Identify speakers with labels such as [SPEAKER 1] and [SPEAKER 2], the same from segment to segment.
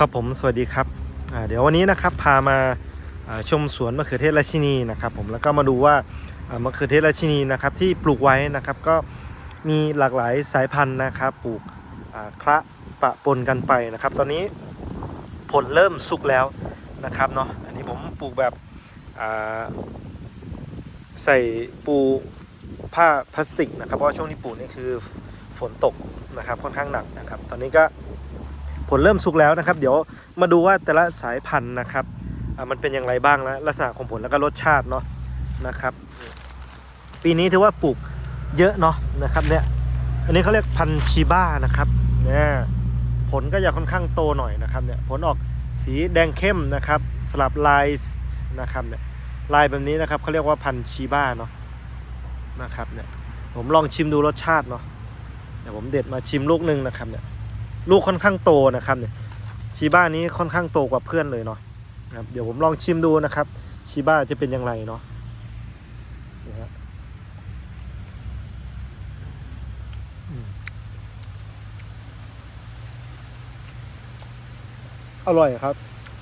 [SPEAKER 1] ครับผมสวัสดีครับเดี๋ยววันนี้นะครับพามาชมสวนมะเขือเทศราชินีนะครับผมแล้วก็มาดูว่ามะเขือเทศราชินีนะครับที่ปลูกไว้นะครับก็มีหลากหลายสายพันธุ์นะครับปลูกคละปะปนกันไปนะครับ ตอนนี้ผลเริ่มสุกแล้วนะครับเนาะอันนี้ผมปลูกแบบใส่ปูผ้าพลาสติกนะครับเพราะช่วงที่ปลูกนี่คือฝนตกนะครับค่อนข้างหนักนะครับ ตอนนี้ก็ ผลเริ่มสุกแล้วนะครับ เดี๋ยวมาดูว่าแต่ละสายพันธุ์นะครับมันเป็นอย่างไรบ้างนะลักษณะของผลแล้วก็รสชาติเนาะนะครับ ปีนี้ถือว่าปลูกเยอะเนาะนะครับเนี่ยอันนี้เขาเรียกพันชิบ้านะครับเนี่ยผลก็จะค่อนข้างโตหน่อยนะครับเนี่ยผลออกสีแดงเข้มนะครับ สลับลายนะครับเนี่ยลายแบบนี้นะครับเขาเรียกว่าพันชิบ้าเนาะนะครับเนี่ยผมลองชิมดูรสชาติเนาะเดี๋ยวผมเด็ดมาชิมลูกหนึ่งนะครับเนี่ย ลูกค่อนข้างโตนะครับเนี่ยชีบ้านี้ค่อนข้างโตกว่าเพื่อนเลยเนาะนะครับเดี๋ยวผมลองชิมดูนะครับชีบ้าจะเป็นอย่างไรเนาะนี่ฮะอืมอร่อยครับ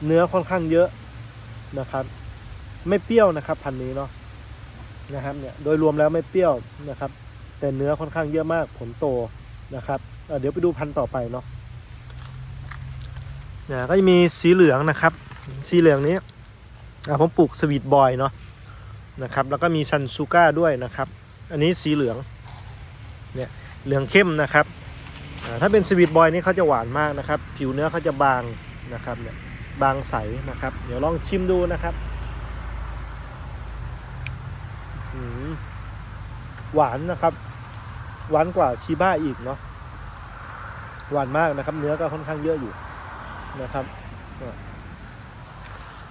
[SPEAKER 1] เนื้อค่อนข้างเยอะนะครับ ไม่เปรี้ยวนะครับ พันนี้เนาะนะครับเนี่ยโดยรวมแล้วไม่เปรี้ยวนะครับ แต่เนื้อค่อนข้างเยอะมากผลโตนะครับเเดี๋ยวไปดูพันต่อไปเนาะ นี่ยก็จะมีสีเหลืองนะครับ สีเหลืองนี้ผมปลูกสวีทบอยเนาะนะครับ แล้วก็มีซันซูก้าด้วยนะครับ อันนี้สีเหลืองเนี่ยเหลืองเข้มนะครับถ้าเป็นสวีทบอยนี่เขาจะหวานมากนะครับ ผิวเนื้อเขาจะบางนะครับเนี่ยบางใสนะครับ เดี๋ยวลองชิมดูนะครับหวานนะครับ หวานกว่าชิบ้าอีกเนาะหวานมากนะครับ เนื้อก็ค่อนข้างเยอะอยู่ นะครับ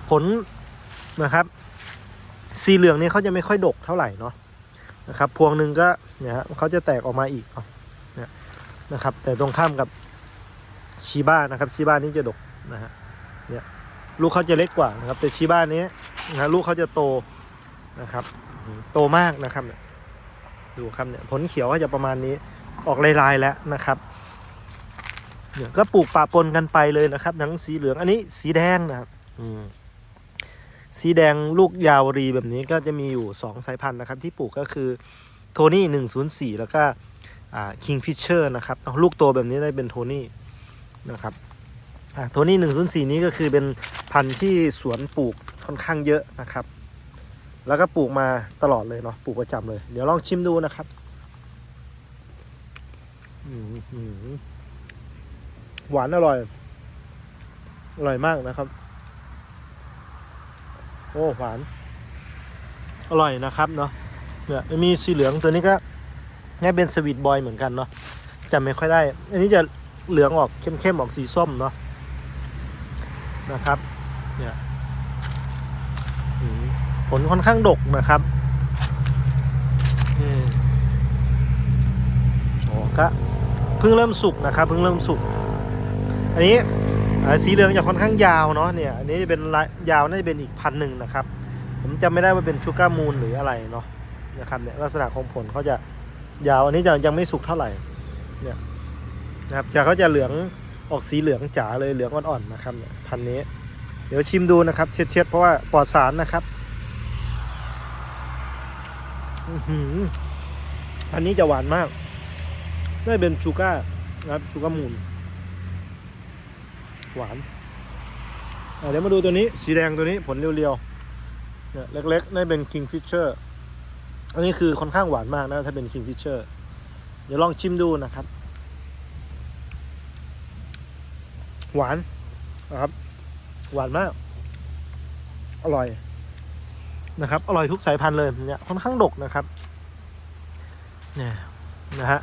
[SPEAKER 1] ผลนะครับ สีเหลืองนี่เขาจะไม่ค่อยดกเท่าไหร่เนาะนะครับ พวงหนึ่งก็เนี่ยเขาจะแตกออกมาอีกเนี่ยนะครับ แต่ตรงข้ามกับชีบ้านะครับชีบ้านี่จะดกนะฮะเนี่ยลูกเขาจะเล็กกว่านะครับ แต่ชีบ้านี้นะลูกเขาจะโตนะครับ โตมากนะครับเนี่ยดูครับเนี่ยผลเขียวก็จะประมาณนี้ออกลายๆแล้วนะครับ เนี่ยก็ปลูกปะปนกันไปเลยนะครับทั้งสีเหลืองอันนี้สีแดงนะครับสีแดงลูกยาวรีแบบนี้ก็จะมีอยู่ 2 สายพันธุ์นะครับ ที่ปลูกก็คือโทนี่หนึ่งศูนย์สี่แล้วก็คิงฟิชเชอร์นะครับลูกโตแบบนี้ได้เป็นโทนี่นะครับโทนี่หนึ่งศูนย์สี่นี้ก็คือเป็นพันธุ์ที่สวนปลูกค่อนข้างเยอะนะครับ แล้วก็ปลูกมาตลอดเลยเนาะปลูกประจำเลย เดี๋ยวลองชิมดูนะครับ อืม หวานอร่อย อร่อยมากนะครับ โอ้หวาน อร่อยนะครับเนาะเนี่ยมีสีเหลืองตัวนี้ก็นี่เป็นสวีทบอยเหมือนกันเนาะจำไม่ค่อยได้ อันนี้จะเหลืองออกเข้มๆออกสีส้มเนาะนะครับ เนี่ยผลค่อนข้างดกนะครับอืมโอ้ก็เพิ่งเริ่มสุกนะครับ เพิ่งเริ่มสุก อันนี้สีเหลืองจะค่อนข้างยาวเนาะเนี่ยอันนี้จะเป็นลายยาวน่าจะเป็นอีกพันหนึ่งนะครับ ผมจำไม่ได้ว่าเป็นชูการ์มูนหรืออะไรเนาะนะครับเนี่ยลักษณะของผลเขาจะยาวอันนี้จะยังไม่สุกเท่าไหร่เนี่ยนะครับจะเขาจะเหลืองออกสีเหลืองจ๋าเลยเหลืองอ่อนๆนะครับเนี่ยพันนี้ เดี๋ยวชิมดูนะครับ เช็ดๆเพราะว่าปลอดสารนะครับอือันนี้จะหวานมากน่าจะเป็นชูการ์นะครับชูการ์มูน หวานเดี๋ยวมาดูตัวนี้สีแดงตัวนี้ผลเรียวๆเนี่ยเล็กๆนี่เป็น Kingfisher อันนี้คือค่อนข้างหวานมากนะถ้าเป็น Kingfisher เดี๋ยวลองชิมดูนะครับ หวานนะครับ หวานมาก อร่อยนะครับ อร่อยทุกสายพันธุ์เลยเนี่ยค่อนข้างดกนะครับเนี่ยนะฮะ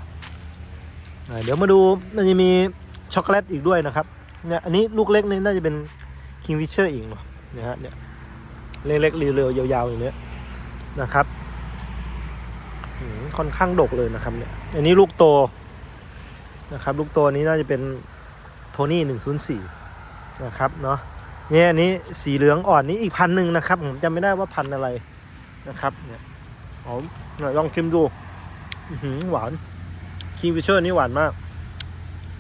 [SPEAKER 1] อะเดี๋ยวมาดูมันจะมีช็อกโกแลตอีกด้วยนะครับ เนี่ยอันนี้ลูกเล็กนี่น่าจะเป็น King Fisher อีกเนาะเนี่ยฮะเนี่ยเล็กๆเรียวๆยาวๆอย่างเนี้ยนะครับค่อนข้างดกเลยนะครับเนี่ยอันนี้ลูกโตนะครับลูกโตนี้น่าจะเป็นโทนี่หนึ่งศูนย์สี่นะครับเนาะเนี่ยอันนี้สีเหลืองอ่อนนี้อีกพันหนึ่งนะครับผมจำไม่ได้ว่าพันอะไรนะครับเนี่ยผมลองชิมดูหวาน King Fisher นี่หวานมาก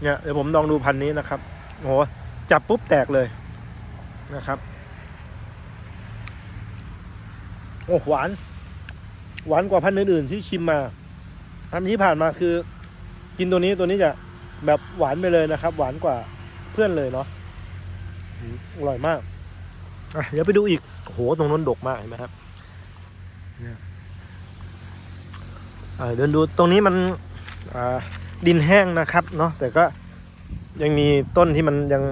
[SPEAKER 1] เนี่ยเดี๋ยวผมลองดูพันนี้นะครับ โอ้โหจับปุ๊บแตกเลยนะครับ โอ้หวาน หวานกว่าพันธุ์อื่นๆที่ชิมมาอันที่ผ่านมาคือ กินตัวนี้ตัวนี้จะแบบหวานไปเลยนะครับ หวานกว่าเพื่อนเลยเนาะอร่อยมากอะเดี๋ยวไปดูอีกโหตรงนั้นดกมากเห็นไหมครับเดินดูตรงนี้มันดินแห้งนะครับเนาะแต่ก็ ยังมีต้นที่มันยัง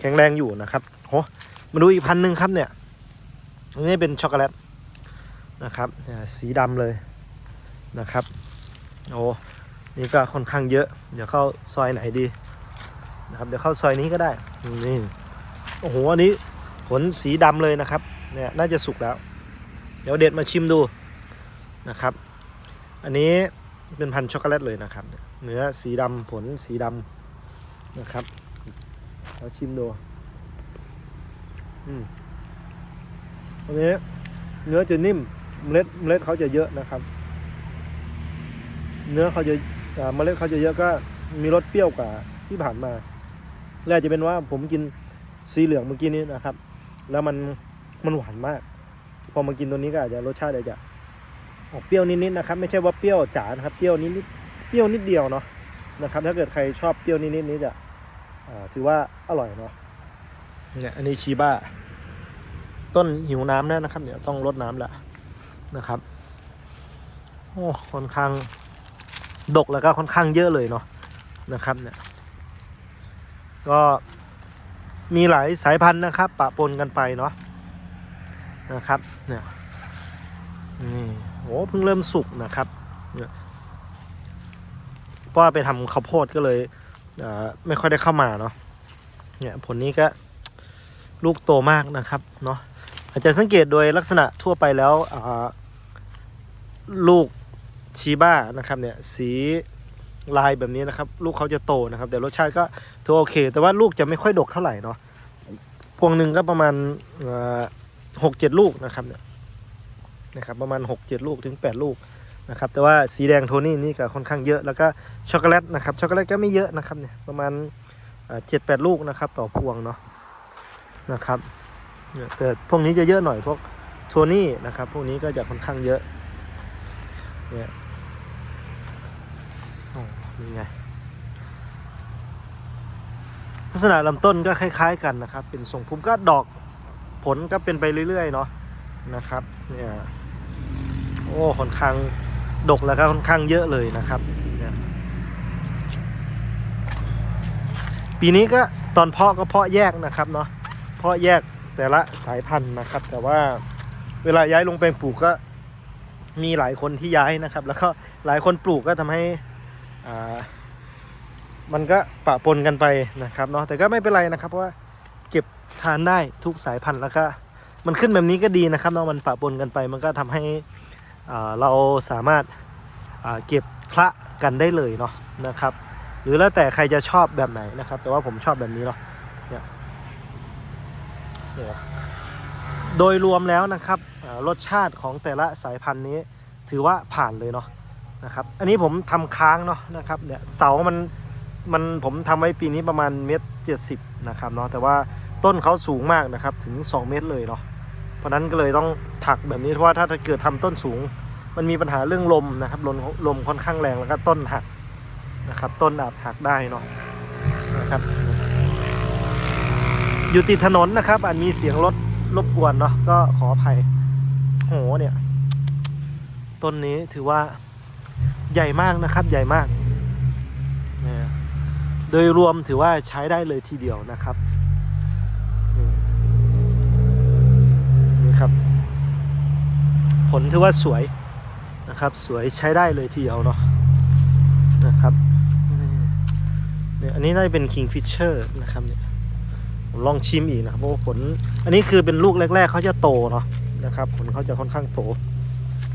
[SPEAKER 1] แข็งแรงอยู่นะครับโหมาดูอีกพันหนึ่งครับเนี่ยอันนี้เป็นช็อกโกแลตนะครับสีดำเลยนะครับโอ้นี่ก็ค่อนข้างเยอะ เดี๋ยวเข้าซอยไหนดีนะครับเดี๋ยวเข้าซอยนี้ก็ได้นี่โอ้โหอันนี้ผลสีดำเลยนะครับเนี่ยน่าจะสุกแล้ว เดี๋ยวเด็ดมาชิมดูนะครับ อันนี้เป็นพันช็อกโกแลตเลยนะครับ เนื้อสีดำผลสีดำ นะครับ เราชิมดูอืมอันนี้เนื้อจะนิ่ม เมล็ดเมล็ดเขาจะเยอะนะครับ เนื้อเขาจะเมล็ดเขาจะเยอะก็มีรสเปรี้ยวกว่าที่ผ่านมาและจจะเป็นว่าผมกินสีเหลืองเมื่อกี้นี้นะครับ แล้วมันมันหวานมาก พอมากินตัวนี้ก็อาจจะรสชาติอาจจะออกเปรี้ยวนิดๆนะครับ ไม่ใช่ว่าเปรี้ยวจ๋านะครับ เปรี้ยวนิดๆเปรี้ยวนิดเดียวเนาะ นะครับ ถ้าเกิดใครชอบเปรี้ยวนิดๆนี้จะถือว่าอร่อยเนาะเนี่ยอันนี้ชีบ้า ต้นหิวน้ำแน่นะครับ เดี๋ยวต้องลดน้ำละนะครับโอ้ค่อนข้างดกแล้วก็ค่อนข้างเยอะเลยเนาะนะครับเนี่ยก็มีหลายสายพันธุ์นะครับ ปะปนกันไปเนาะนะครับเนี่ยนี่โอ้เพิ่งเริ่มสุกนะครับเนี่ย เพราะว่าไปทำข้าวโพดก็เลยเไม่ค่อยได้เข้ามาเนาะเนี่ยผลนี้ก็ลูกโตมากนะครับเนาะอาจจะสังเกตโดยลักษณะทั่วไปแล้วลูกชีบ้านะครับเนี่ยสีลายแบบนี้นะครับ ลูกเขาจะโตนะครับ แต่รสชาติก็ถือโอเค แต่ว่าลูกจะไม่ค่อยดกเท่าไหร่เนาะพวงหนึ่งก็ประมาณหกเจ็ดลูกนะครับเนี่ยนะครับประมาณหกเจ็ดลูกถึงแปดลูก นะครับแต่ว่าสีแดงโทนี่นี่ก็ค่อนข้างเยอะแล้วก็ช็อกโกแลตนะครับช็อกโกแลตก็ไม่เยอะนะครับเนี่ยประมาณเจ็ดแปดลูกนะครับต่อพวงเนาะนะครับเนี่ยแต่พวกนี้จะเยอะหน่อยพวกโทนี่นะครับพวกนี้ก็จะค่อนข้างเยอะเนี่ยโอ้นี่ไงลักษณะลำต้นก็คล้าย ๆ กันนะครับ เป็นทรงพุ่มก็ดอกผลก็เป็นไปเรื่อยๆเนาะนะครับเนี่ยโอ้ค่อนข้าง ดกแล้วก็ค่อนข้างเยอะเลยนะครับ ปีนี้ก็ตอนเพาะก็เพาะแยกนะครับเนาะเพาะแยกแต่ละสายพันธุ์นะครับ แต่ว่าเวลาย้ายลงแปลงปลูกก็มีหลายคนที่ย้ายนะครับ แล้วก็หลายคนปลูกก็ทำให้อ่ามันก็ปะปนกันไปนะครับเนาะแต่ก็ไม่เป็นไรนะครับเพราะว่าเก็บทานได้ทุกสายพันธุ์แล้วก็มันขึ้นแบบนี้ก็ดีนะครับเนาะมันปะปนกันไป มันก็ทำให้ เราสามารถเก็บคละกันได้เลยเนาะนะครับ หรือแล้วแต่ใครจะชอบแบบไหนนะครับ แต่ว่าผมชอบแบบนี้เนาะเนี่ยโดยรวมแล้วนะครับรสชาติของแต่ละสายพันธุ์นี้ถือว่าผ่านเลยเนาะนะครับ อันนี้ผมทำค้างเนาะนะครับเนี่ยเสามันมันผมทำไว้ปีนี้ประมาณเมตรเจ็ดสิบนะครับเนาะแต่ว่าต้นเขาสูงมากนะครับถึง 2 เมตรเลยเนาะ เพราะนั้นก็เลยต้องถักแบบนี้เพราะว่าถ้าเกิดทำต้นสูง มันมีปัญหาเรื่องลมนะครับลมลมค่อนข้างแรงแล้วก็ต้นหักนะครับ ต้นอาจหักได้เนาะนะครับ อยู่ติดถนนนะครับอาจมีเสียงรถรบกวนเนาะก็ขออภัยโหเนี่ย ต้นนี้ถือว่าใหญ่มากนะครับ ใหญ่มากเนี่ยโดยรวมถือว่าใช้ได้เลยทีเดียวนะครับ ผลถือว่าสวยนะครับ สวยใช้ได้เลยทีเดียวเนาะนะครับเนี่ยอันนี้น่าจะเป็น Kingfisher นะครับเนี่ยผมลองชิมอีกนะครับเพราะผล อันนี้คือเป็นลูกแรก ๆเขาจะโตเนาะนะครับ ผลเขาจะค่อนข้างโต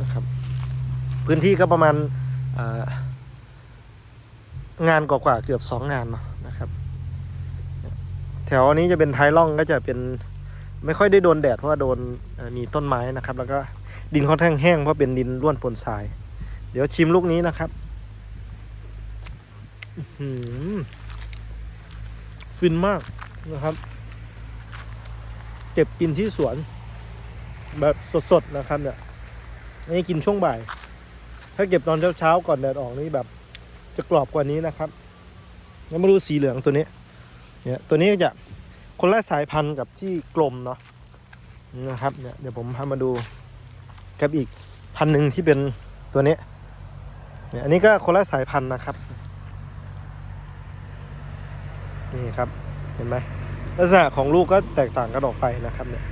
[SPEAKER 1] นะครับ พื้นที่ก็ประมาณางานกว่าๆเกือบสองงานเนาะนะครับ แถวนี้จะเป็นท้ายร่องก็จะเป็นไม่ค่อยได้โดนแดดเพราะว่าโดนมีต้นไม้นะครับ แล้วก็ ดินค่อนข้างแห้งเพราะเป็นดินร่วนปนทราย เดี๋ยวชิมลูกนี้นะครับอื้อหือฟินมากนะครับเก็บกินที่สวน แบบสดๆนะครับ เนี่ยนนี้กินช่วงบ่าย ถ้าเก็บตอนเช้าๆก่อนแดดออกนี่แบบ จะกรอบกว่านี้นะครับแล้วมาดูสีเหลืองตัวนี้ เนี่ย ตัวนี้จะคนละสายพันธุ์กับที่กลมเนาะนะครับ เนี่ยเดี๋ยวผมพามาดู กับอีกพันหนึ่งที่เป็นตัวนี้เนี่ยอันนี้ก็คนละสายพันธุ์นะครับ นี่ครับเห็นไหมลักษณะของลูกก็แตกต่างกันออกไปนะครับเนี่ย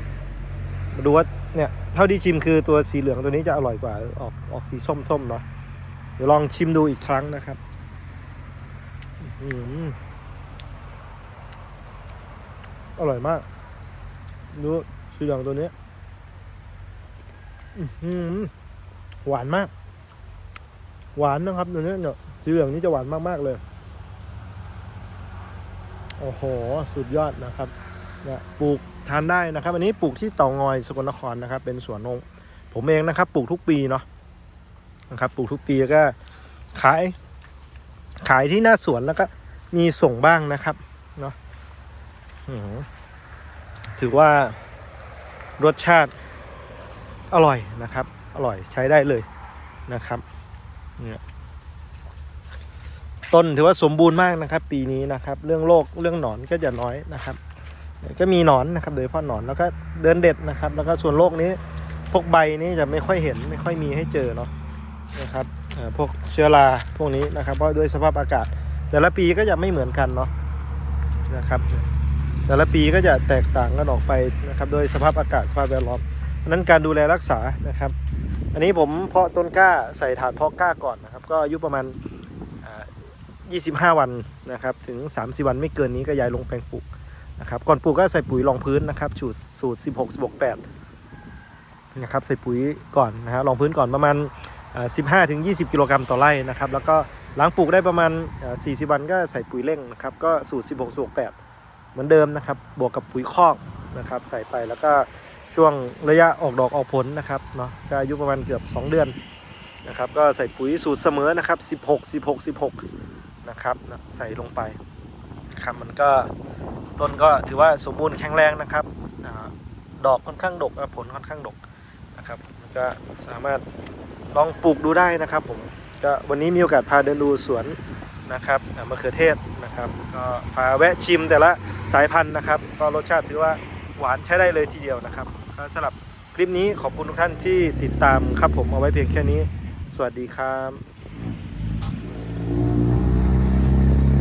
[SPEAKER 1] มาดูว่าเนี่ยเท่าที่ชิมคือตัวสีเหลืองตัวนี้จะอร่อยกว่าออกออกสีส้มๆเนาะเดี๋ยวลองชิมดูอีกครั้งนะครับอืมอร่อยมาก ดูสีเหลืองตัวนี้ หวานมาก หวานนะครับตัวนี้เนี่ยสีเหลืองนี้จะหวานมากๆเลย โอ้โห สุดยอดนะครับเนี่ยปลูกทานได้นะครับ อันนี้ปลูกที่เตางอยสกลนครนะครับ เป็นสวนนงผมเองนะครับ ปลูกทุกปีเนาะนะครับ ปลูกทุกปีแล้วก็ขาย ขายที่หน้าสวนแล้วก็มีส่งบ้างนะครับเนาะถือว่ารสชาติ อร่อยนะครับ อร่อยใช้ได้เลยนะครับเนี่ยต้นถือว่าสมบูรณ์มากนะครับ ปีนี้นะครับ เรื่องโรคเรื่องหนอนก็จะน้อยนะครับก็มีหนอนนะครับโดยเฉพาะหนอนแล้วก็เดินเด็ดนะครับ แล้วก็ส่วนโรคนี้ พวกใบนี้จะไม่ค่อยเห็นไม่ค่อยมีให้เจอเนาะนะครับพวกเชื้อราพวกนี้นะครับ เพราะด้วยสภาพอากาศ แต่ละปีก็จะไม่เหมือนกันเนาะนะครับ แต่ละปีก็จะแตกต่างกันออกไปนะครับโดยสภาพอากาศสภาพแวดล้อม เพราะนั้นการดูแลรักษานะครับ อันนี้ผมเพาะต้นกล้าใส่ถาดเพาะกล้าก่อนนะครับ ก็อายุประมาณ 25 วันนะครับ ถึง 30 วันไม่เกินนี้ก็ย้ายลงแปลงปลูกนะครับ ก่อนปลูกก็ใส่ปุ๋ยรองพื้นนะครับสูตรสูตร16 16 8นะครับ ใส่ปุ๋ยก่อนนะฮะรองพื้นก่อนประมาณ 15ถึง20 กิโลกรัมต่อไร่นะครับ แล้วก็หลังปลูกได้ประมาณ 40 วันก็ใส่ปุ๋ยเร่งนะครับ ก็สูตร 16 16 8เหมือนเดิมนะครับ บวกกับปุ๋ยคอกนะครับ ใส่ไปแล้วก็ ช่วงระยะออกดอกออกผลนะครับเนาะก็อายุประมาณเกือบ 2 เดือนนะครับ ก็ใส่ปุ๋ยสูตรเสมอนะครับ 16 16 16นะครับนะใส่ลงไปครับมันก็ต้นก็ถือว่าสมบูรณ์แข็งแรงนะครับดอกค่อนข้างดกผลค่อนข้างดกนะครับก็สามารถลองปลูกดูได้นะครับผมก็วันนี้มีโอกาสพาเดินดูสวนนะครับมะเขือเทศนะครับก็พาแวะชิมแต่ละสายพันธุ์นะครับ ก็รสชาติถือว่าหวานใช้ได้เลยทีเดียวนะครับ สำหรับคลิปนี้ขอบคุณทุกท่านที่ติดตามครับผมเอาไว้เพียงแค่นี้ สวัสดีครับ